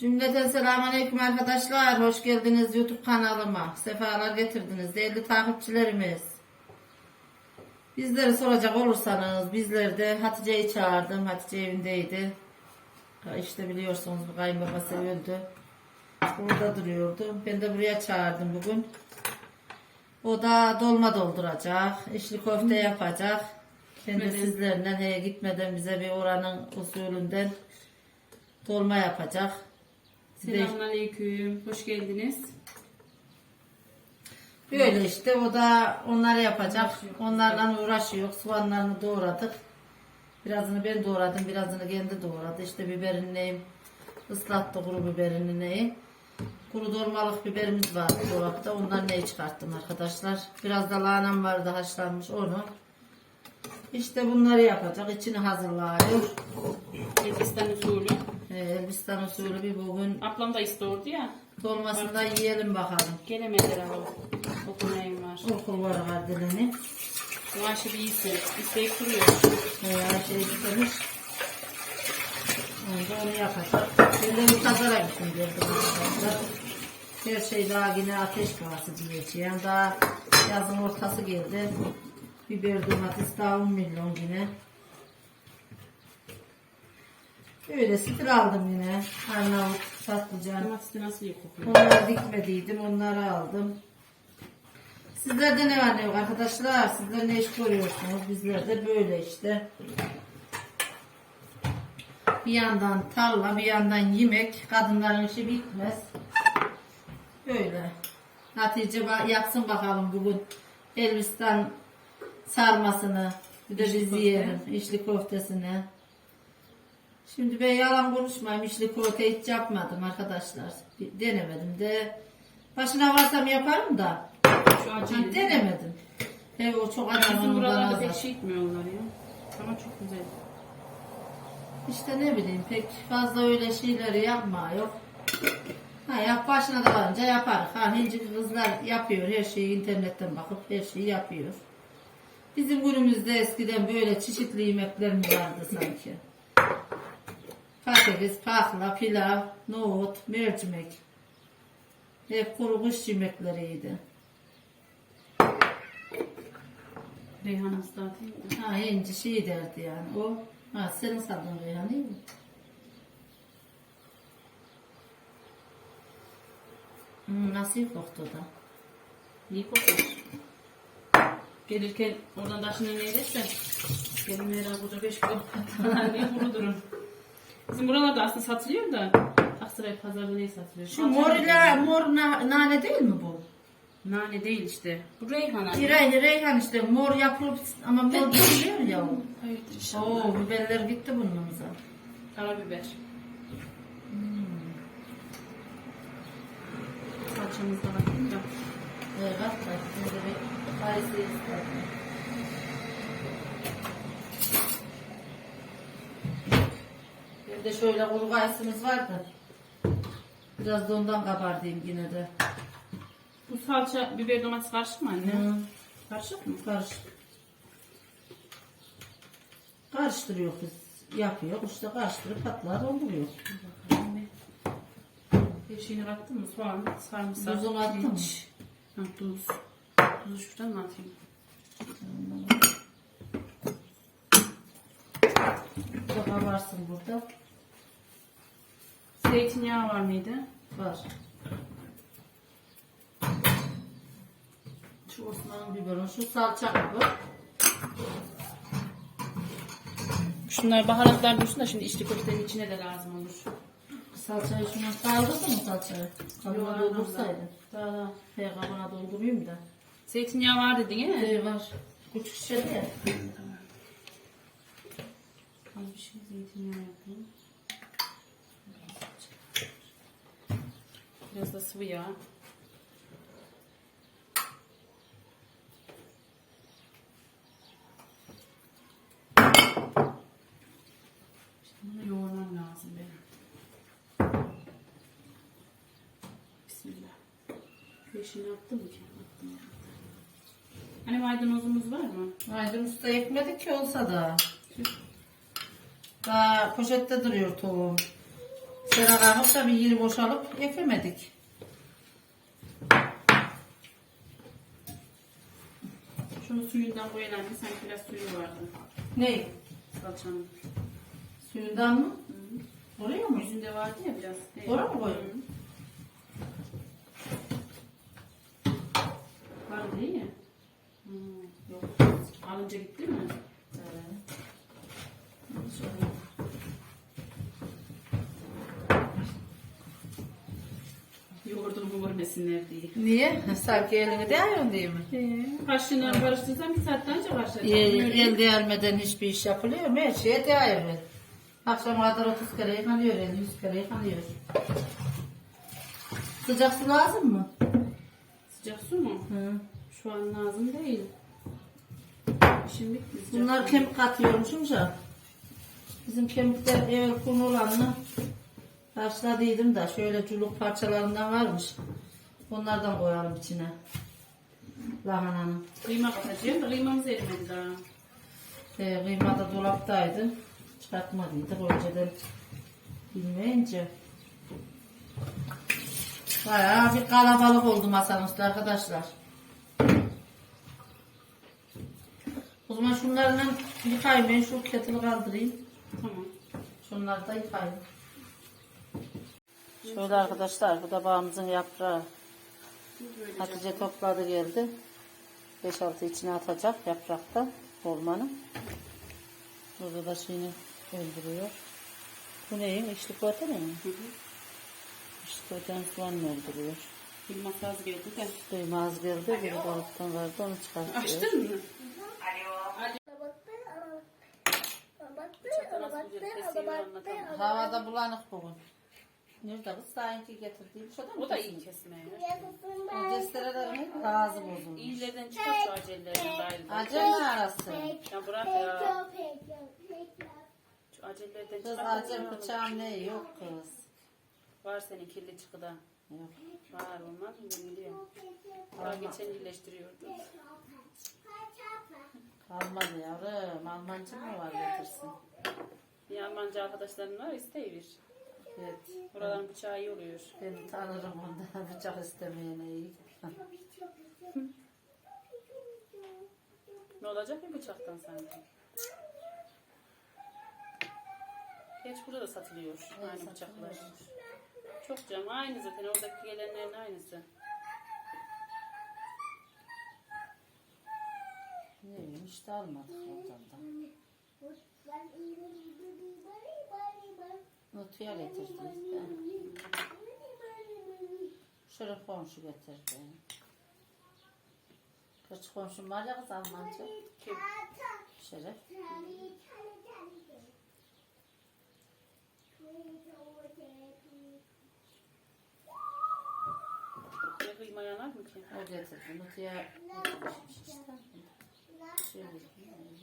Cümleten selamünaleyküm arkadaşlar. Hoş geldiniz YouTube kanalıma. Sefalar getirdiniz değerli takipçilerimiz. Bizleri soracak olursanız bizler de Hatice'yi çağırdım. Hatice evindeydi. İşte biliyorsunuz bu kayınbabası öldü. Burada duruyordu. Ben de buraya çağırdım bugün. O da dolma dolduracak. içli köfte yapacak. Ben de sizlerle he, gitmeden bize bir oranın usulünden dolma yapacak. Selamünaleyküm. Hoş geldiniz. Böyle işte o da onları yapacak. Onlarla uğraşıyor. Soğanlarını doğradık. Birazını ben doğradım, birazını kendi doğradı. İşte biberini neyim ıslattı kuru biberini neyi. Kuru dolmalık biberimiz vardı dolapta. Ondan neyi çıkarttım arkadaşlar. Biraz da lahanam vardı haşlanmış onu. İşte bunları yapacak. İçini hazırlıyor. Elbistan usulü. Ee, Elbistan usulü bir bugün Ablam da istiyordu ya. dolmasını da yiyelim bakalım. Gelemediler ama. Okumaya var. Okul var dilini. Bu Ayşe bir iyisi. İsteyip duruyor. Veya şey istemiş. Onda onu yapacak. Ben de bir pazara gittim arkadaşlar. Her şey daha yine ateş pahası diyeceğim. Daha yazın ortası geldi. Biber domates daha 10 milyon yine. Öyle stil aldım yine. Arnavut patlıcan. Domatesi nasıl iyi kokuyor? Onları dikmediydim. Onları aldım. Sizlerde ne var ne yok arkadaşlar? Sizler ne iş görüyorsunuz? Bizler de böyle işte. Bir yandan tarla, bir yandan yemek. Kadınların işi bitmez. Böyle. Hatice ba- yapsın bakalım bugün Elbistan sarmasını. Bir de biz yiyelim. İçli köftesini. Şimdi ben yalan konuşmayayım. İçli köfte hiç yapmadım arkadaşlar. Denemedim de. Başına varsam yaparım da. Şu Ben acıyı. denemedim. He, o çok Bizim acı buralarda az pek şey etmiyorlar ya. Ama çok güzel. İşte ne bileyim pek fazla öyle şeyleri yapma yok. Ha yap başına da varınca yapar. Ha hinci kızlar yapıyor her şeyi internetten bakıp her şeyi yapıyor. Bizim günümüzde eskiden böyle çeşitli yemeklerimiz vardı sanki. Patates, pakla, pilav, nohut, mercimek. Hep kuru kuş yemekleriydi. Reyhan mı? Ha ince şey derdi yani o. Ha senin sandığın Reyhan değil mi? Hmm, nasıl koktu da? İyi kokuyor. Gelirken oradan taşını ne edersen benim herhalde burada 5 kilo diye kuru durun. Bizim buralarda aslında satılıyor da Aksaray pazarda ne satılıyor? Şu mor ile mor na- nane değil mi bu? Nane değil işte. Bu reyhan anne. Reyhan, reyhan işte mor yapılıp ama mor biliyor ya o. Hayırdır inşallah. Oo biberler gitti burnumuza. Karabiber. Salçamız da var değil mi? Evet bak bak. Şimdi bir kayısı istedim. Bir de şöyle kuru kayısımız vardı. Biraz da ondan kabardayım yine de. Bu salça biber domates karışık mı anne? Hı. Karışık mı? Karış. Karıştırıyor kız. Yapıyor. İşte karıştırıp patlar. Bir şeyini kattın mı? Soğan, sarımsak, Tuzunu attın mı? Ha, tuz. Tuzu şuradan mı atayım? Daha varsın burada. Zeytinyağı var mıydı? Var. Şu Osman biberon, şu salça bu. Şunlar baharatlar dursun da şimdi içli köftenin içine de lazım olur. Salçayı şuna kaldırdın mı salçayı? Yok, doldursaydın. Daha. He kabına doldurayım da. Zeytinyağı var dedin. He var. Küçük şişede ya. Az bir şey zeytinyağı yapayım. Biraz da sıvı yağ. Şimdi bunu yoğurmam lazım benim. Bismillah. Peşini yaptım mı ki? Ya. Hani maydanozumuz var mı? Aydın usta ekmedik ki olsa da. Daha poşette duruyor tohum. Kalkıp da bir yeri boşalıp ekemedik. Şunu suyundan koyalım. Sanki biraz suyu vardı. Ne? Salçanın. Suyundan mı? Oraya mı? Yüzünde vardı ya biraz. Evet. Oraya mı koydun? Hı. Var değil mi? Hmm, yok. Alınca gitti mi? Evet. Görmesinler diye. Niye? Sanki elini değiyorsun değil mi? Kaşığına karıştırsam bir saatten önce başlayacak. El, Böyle- el değermeden hiçbir iş yapılıyor mu? Her şeye değiyor. Akşama kadar 30 kere yıkanıyor, el 100 kere yıkanıyor. Sıcak su lazım mı? Sıcak su mu? Hı. Şu an lazım değil. Sıcak Bunlar kemik katıyormuşum ya. Bizim kemikler evvel kum olanla başladıydım da şöyle culuk parçalarından varmış. Onlardan koyalım içine. Lahananın. Kıyma katacağım da kıymamız erimedi daha. E, kıyma da dolaptaydı. Çıkartmadıydık önceden bilmeyince. Bayağı bir kalabalık oldu masanın üstü arkadaşlar. O zaman şunlarla yıkayayım ben şu kettle'ı kaldırayım. Tamam. Şunları da yıkayayım. Şöyle arkadaşlar bu da bağımızın yaprağı. Hatice topladı geldi. 5-6 içine atacak yaprakta dolmanın. Burada da şeyini öldürüyor. Bu neyin? İçli kote mi? Hı hı. İçli koten soğan öldürüyor. Kıyması az geldi de. Duyma az geldi. Bir balıktan vardı onu çıkartıyor. Açtın mı? Havada bulanık bugün. Nerede kız? Sanki getirdiğim şurada mı? O da iyi kesme ya. O testerelerin ağzı bozulmuş. İyilerden çıkar şu acellerden gayrı. Acem mi arası? Ya bırak ya. Şu acellerden Kız çıkar. acem bıçağım ne? Yok kız. Var senin kirli çıkıda. Yok. Var olmaz mı biliyorum. Daha geçen iyileştiriyordu. Kalmadı yavrum. Almancı mı var getirsin? Bir Almanca arkadaşların var isteyiver. Evet. Buraların bıçağı iyi oluyor. Ben tanırım ondan bıçak istemeyene iyi. Ne olacak bir bıçaktan sanki? Geç burada da satılıyor aynı bıçaklar. Çok cam aynı zaten oradaki gelenlerin aynısı. Neyim işte almadık oradan da. Nutuya getirdik de. Şeref komşu getirdi. Kaç komşum var ya kız Almanca. Kim? Şeref. Ne kıyma yanar mı ki? O getirdi. Nutuya getirmiş işte. Şöyle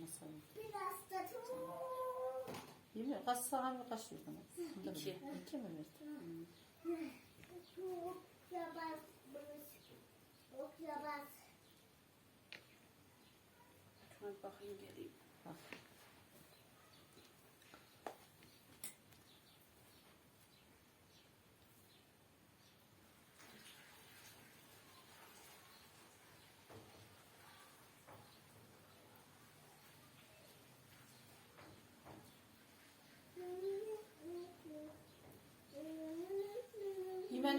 masanın. Bilmiyorum kaç sana mı kaç verdin? İki. İki mi verdin? Şuna bir bakayım geleyim. Bak.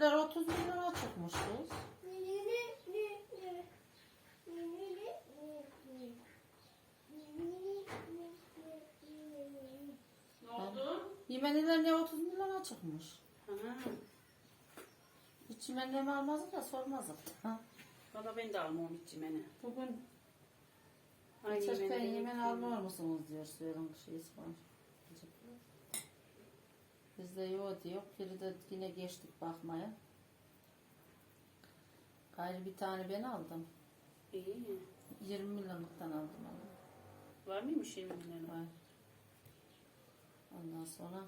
Yemenliler 30 milyon çıkmış kız. Ne oldu? Yemenliler ne 30 milyona çıkmış. Ha. Hiç yemenliğimi almazdı da sormazdı. Ha. Valla ben de almam hiç cimeni. Bugün Geçerken yemeğini yemen yedim. almıyor musunuz diyor söyleyin şey falan. Bizde yok diyor. Biri de yine geçtik bakmaya. Gayrı bir tane ben aldım. İyi. 20 milyonluktan aldım onu. Var mıymış yemin ederim? Var. Ondan sonra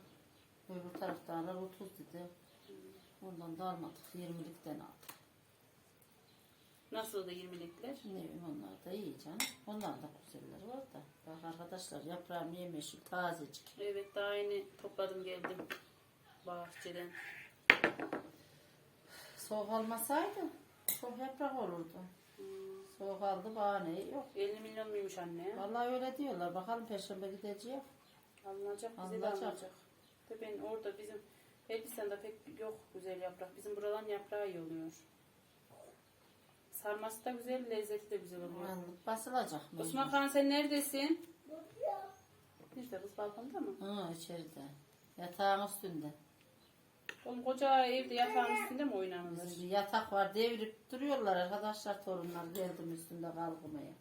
öbür taraftalar 30 dedi. Ondan da almadık. 20'likten aldık. Nasıl da 20'likler? Ne bileyim onlar da iyi canım. Onlar da güzeller var da. Bak arkadaşlar yaprağım yemeşil tazecik. Evet daha yeni topladım geldim. bahçeden. Soğuk olmasaydı çok yaprak olurdu. Hmm. Soğuk aldı bahane yok. 50 milyon muymuş anne? Vallahi öyle diyorlar. Bakalım perşembe gideceğiz. Alınacak bize de Alınacak. alınacak. De ben orada bizim Elbistan'da pek yok güzel yaprak. Bizim buraların yaprağı iyi oluyor. Sarması da güzel, lezzeti de güzel oluyor. Yani basılacak mı? Osman Khan sen neredesin? Nerede kız balkonda mı? Hı içeride. Yatağın üstünde. Oğlum koca evde yatağın üstünde mi oynanılır? Bir yatak var devirip duruyorlar arkadaşlar torunlar geldim üstünde kalkmaya.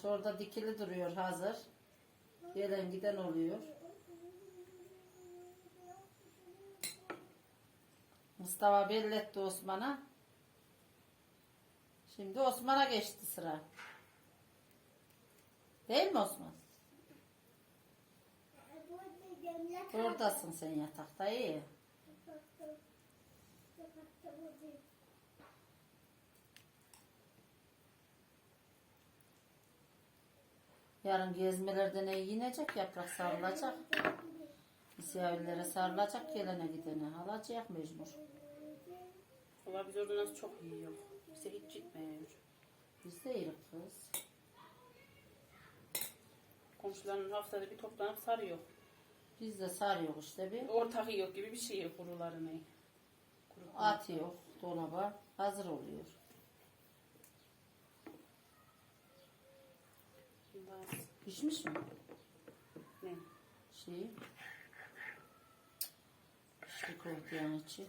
Şu orada dikili duruyor hazır. Gelen giden oluyor. Mustafa belletti Osman'a. Şimdi Osman'a geçti sıra. Değil mi Osman? Oradasın sen yatakta iyi. Yarın gezmelerde ne yiyecek yaprak sarılacak. Misafirlere sarılacak gelene gidene alacak mecbur. Valla biz orada nasıl çok yiyor. Bize hiç gitmiyor. Biz de kız. Komşuların haftada bir toplanıp sarıyor. Biz de sarıyoruz işte bir. Ortak yiyor gibi bir şey kurularını. Kuru Atıyor dolaba hazır oluyor. Bundan Pişmiş mi? ne? Şey. İşte koyduğun içi.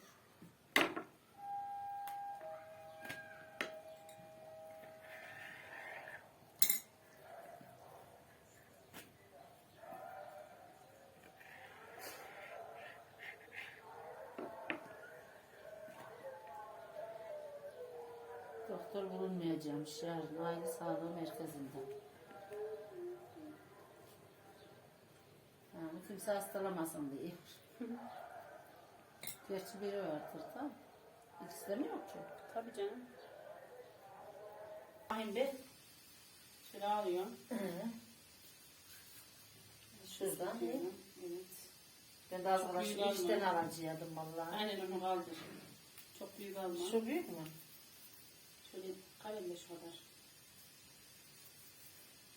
Doktor bulunmayacağımış yarın aile sağlığı merkezinde. Yani kimse hastalamasın diye. Gerçi biri vardır da. İkisi de mi yok ki? Tabii canım. Ahim bir. Şöyle alıyorum. Şuradan. Evet. Ben de büyük alma. işten alacaktım vallahi. Aynen onu kaldır. Çok büyük alma. Şu büyük mü? Şu kadar.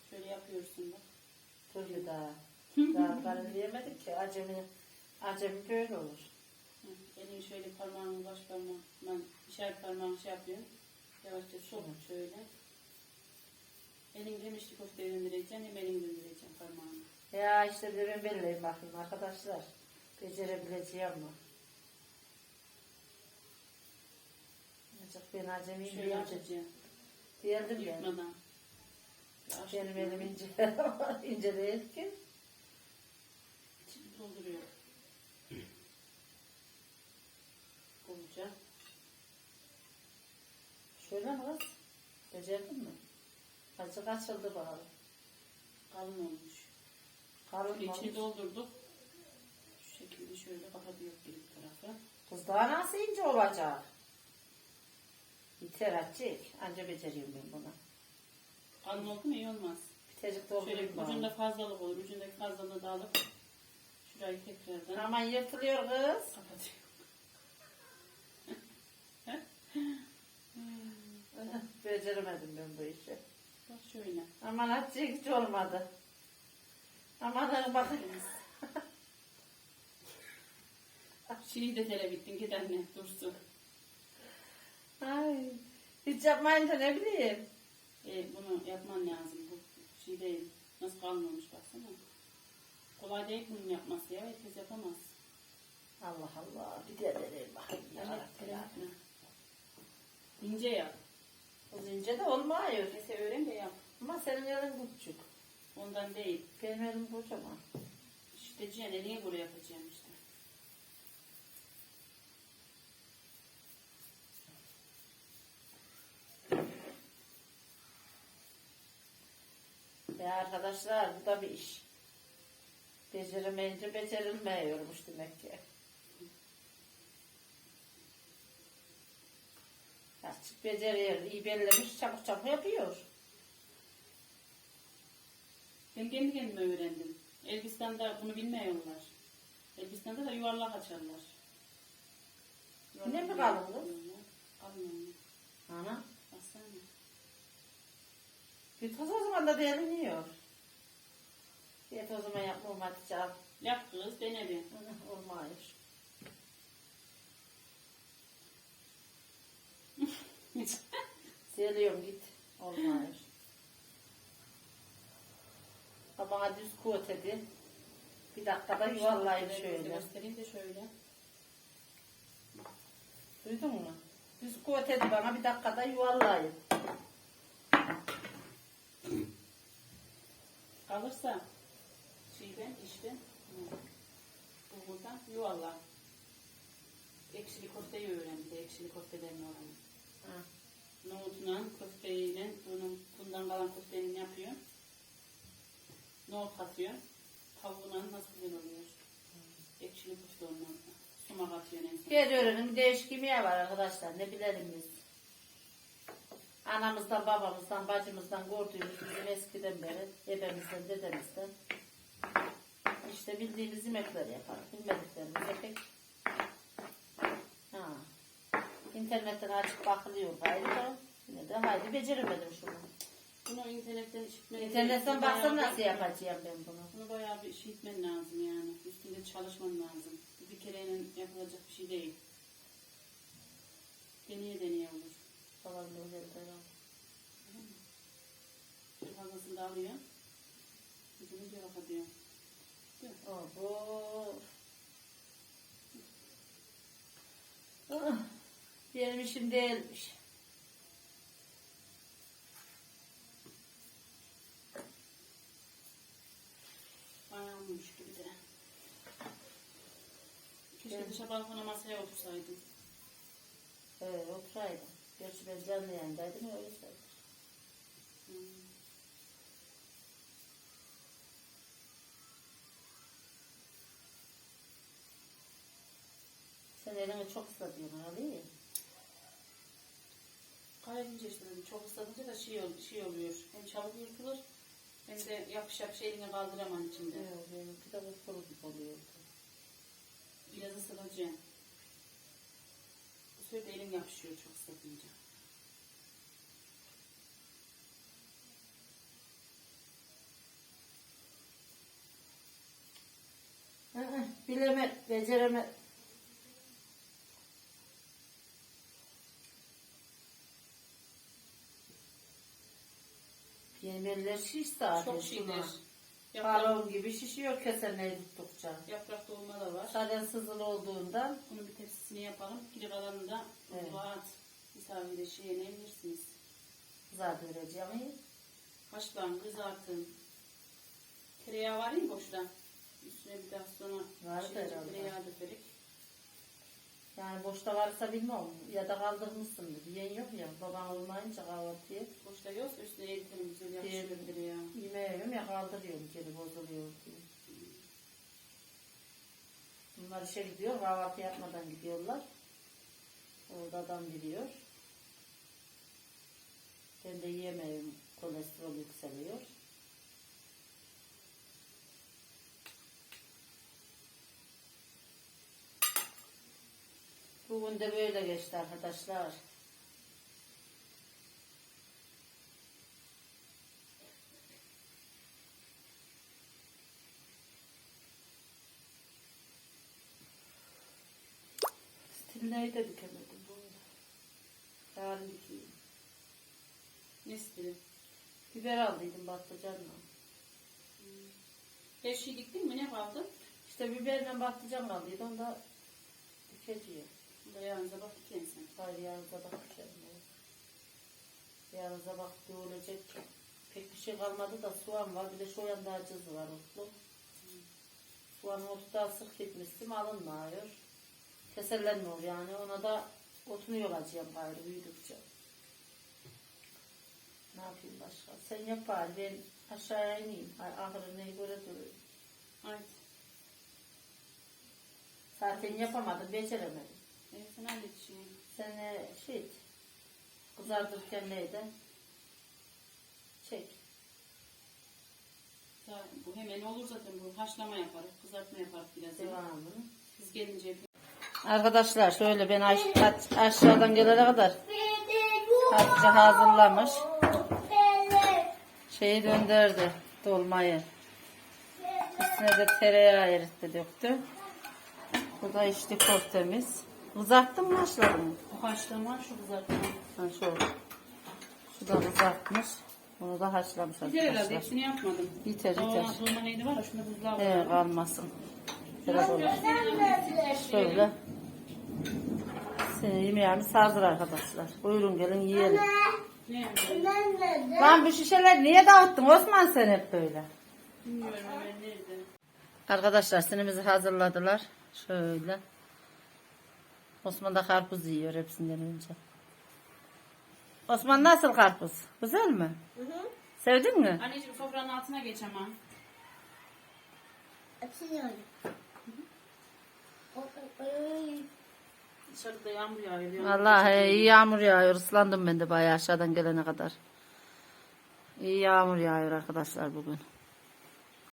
Şöyle yapıyorsun bak. Bir daha. Daha karar diyemedik ki. Acemi, acemi böyle olur. Hı, Elini şöyle parmağını baş parmağından işaret parmağını şey yapıyorsun. Yavaşça sok şöyle. Elini demiştik köfte döndüreceksin hem elini döndüreceksin parmağını. Ya işte de ben belleyim bakayım arkadaşlar. Becerebileceğim mi? Azıcık ben acemiyim Şöyle diyeceğim. Diyelim ben. Yıkmadan. Benim elim ince. ince değil ki. İçini dolduruyor. Bolca. Şöyle mi kız? Becerdin mi? Azıcık açıldı bakalım. Kalın olmuş. Kalın Şöyle içini olmuş? doldurduk. Şu şekilde şöyle kapatıyor bir tarafı. Kız daha nasıl ince olacak? Yeter açık. Anca beceriyorum ben bunu. Kalın oldu mu iyi olmaz. Bitecik Şöyle doldurayım bana. ucunda fazlalık olur. Ucundaki fazlalığı da alıp şurayı tekrardan Aman yırtılıyor kız. kapatıyor. Beceremedim ben bu işi. Bak şöyle. Aman açık hiç olmadı. Aman bakın. Şeyi de tele bittin git anne dursun. Ay. Hiç yapmayınca ne bileyim. E, bunu yapman lazım. Bu şey değil. Nasıl kalmamış baksana. Kolay değil bunun yapması ya. Herkes yapamaz. Allah Allah. Bir de vereyim bakayım. Evet. İnce yap. Kız ince de olmuyor. Neyse öğren de yap. Ama senin elin küçük. Ondan değil. Benim elim kocaman. İşte Cihan eline göre yapacağım işte. Ya arkadaşlar bu da bir iş. Beceremeyince becerilmiyormuş demek ki. Açık beceriyor, iyi bellemiş, çabuk çabuk yapıyor. Ben kendi kendime öğrendim. Elbistan'da bunu bilmiyorlar. Elbistan'da da yuvarlak açarlar. Yine mi kalın kız? Kalın Ana. Baksana. Bir toz o zaman Bir o zaman yapmam hadi canım. Yap kız dene bir. Olmuyor. Seliyorum git. Olmuyor. Ama düz kuvvet edin. Bir dakikada yuvarlayın şöyle. Göstereyim de şöyle. Duydun mu? Düz kuvvet edin bana bir dakikada yuvarlayın. Kalırsa şeyden işte bulgurdan yuvarla. Ekşili köfteyi öğrendi. Ekşili köftelerini oranı. Ha. Nohutla köfteyle bunun bundan kalan köftenin yapıyor. Nohut atıyor. Tavuğuna nasıl güzel oluyor. Ekşili köfte ondan. Sumak atıyor. Geri öğrenim değişik yemeği var arkadaşlar. Ne bilelim biz. Anamızdan, babamızdan, bacımızdan gördüğümüz bizim eskiden beri, ebemizden, dedemizden. İşte bildiğimiz yemekleri yaparız. Bilmediklerimize pek. Ha. İnternetten açıp bakılıyor gayrı. Yine de haydi beceremedim şunu. Bunu internetten işitmen İnternetten baksam nasıl yapacağım ben bunu. Bunu bayağı bir işitmen lazım yani. Üstünde çalışman lazım. Bir kereyle yapılacak bir şey değil. Deneye deneye olur. Falan böyle de. Bir fazlasını da alıyor. Ucunu bir kapatıyor. Bu. Ah, Benim işim değilmiş. Bayağı olmuş gibi de. Keşke Evet. dışa balkona masaya otursaydım. Evet, oturaydım. Gerçi ben canlı yayındaydım öyle söyledim. Hmm. Sen elini çok ıslatıyorsun abi. Kaybınca işte dedim. Çok ıslatınca da şey, ol- şey oluyor. Hem çabuk yırtılır hem de yapış yapış elini kaldıramam içinde. Evet, benimki de kuru gibi oluyor. Biraz ısıtacağım. Bu sefer de elim yapışıyor çok ıslatınca. Hı hı, Bileme, becereme. Benim eller şiş zaten. Çok. Yaprak, Balon gibi şişiyor keseneyi tuttukça. yaprak dolma da var. Zaten sızılı olduğundan Bunun bir tepsisini yapalım. Geri kalanını da Evet. at. Misafire şey yenebilirsiniz. kızartacağım. Haşlan, kızartın. Tereyağı var ya boşta. Üstüne bir daha sonra Vardı şey, herhalde. tereyağı dökerek. Yani boşta varsa bilmem ya da kaldırmışsındır. Yiyen yok ya baban olmayınca kahvaltıya. Boşta yoksa üstüne eritelim güzel yakışıyor Diyelim. tereyağı. Yemeğim ya kaldırıyorum geri bozuluyor diye. Bunlar işe gidiyor kahvaltı yapmadan gidiyorlar. Orada adam biliyor. Ben de yemeğim kolesterol yükseliyor. Bugün de böyle geçti arkadaşlar. Stilneyi de dikemedim bu arada. Yarın dikeyim. Ne stili? Biber aldıydım patlıcanla. Her şeyi diktin mi? Ne kaldı? İşte biberle patlıcan aldıydı. Onu da dikeceğim. Sabah diken sen. Hayır sabah dikerim. Yarın sabah dövülecek. Pek bir şey kalmadı da soğan var. Bir de şu yanda acızı var otlu. Soğanın otu da sık gitmiştim alınmıyor. Keserlenmiyor yani. Ona da otunu yolacağım gayrı büyüdükçe. Ne yapayım başka? Sen yap bari ben aşağıya ineyim. Ay, ahırı neyi göre duruyor. Haydi. Zaten yapamadım, beceremedim. Evet sen hallet işini. Sen e, şey kızartırken neydi? Çek. Yoksa bu hemen olur zaten bu haşlama yaparız, kızartma yaparız biraz. Biz gelince Arkadaşlar şöyle ben aş- aş- aşağıdan gelene kadar Hatice hazırlamış. Şeyi döndürdü dolmayı. Üstüne de tereyağı eritti döktü. Bu da içli köftemiz. Uzattın mı haşladın bu haşlama şu kızartma. Ha şu. Şu da kızartmış. Bunu da haşlamış Yeter herhalde arkadaşlar. hepsini yapmadım. Yeter yeter. Dolma, dolma neydi var ya şunda buzluğa He var. kalmasın. Biraz olur. Şöyle. Senin yemeğimiz hazır arkadaşlar. Buyurun gelin yiyelim. Ne yapayım? Lan bu şişeler niye dağıttın Osman sen hep böyle? Bilmiyorum hemen nerede. Arkadaşlar sinimizi hazırladılar. Şöyle. Osman da karpuz yiyor hepsinden önce. Osman nasıl karpuz? Güzel mi? Sevdin mi? Anneciğim sofranın altına geç ama. Açıyorum. Dışarıda yağmur yağıyor. yağmur Vallahi iyi yağmur yağıyor. Islandım ben de bayağı aşağıdan gelene kadar. İyi yağmur yağıyor arkadaşlar bugün.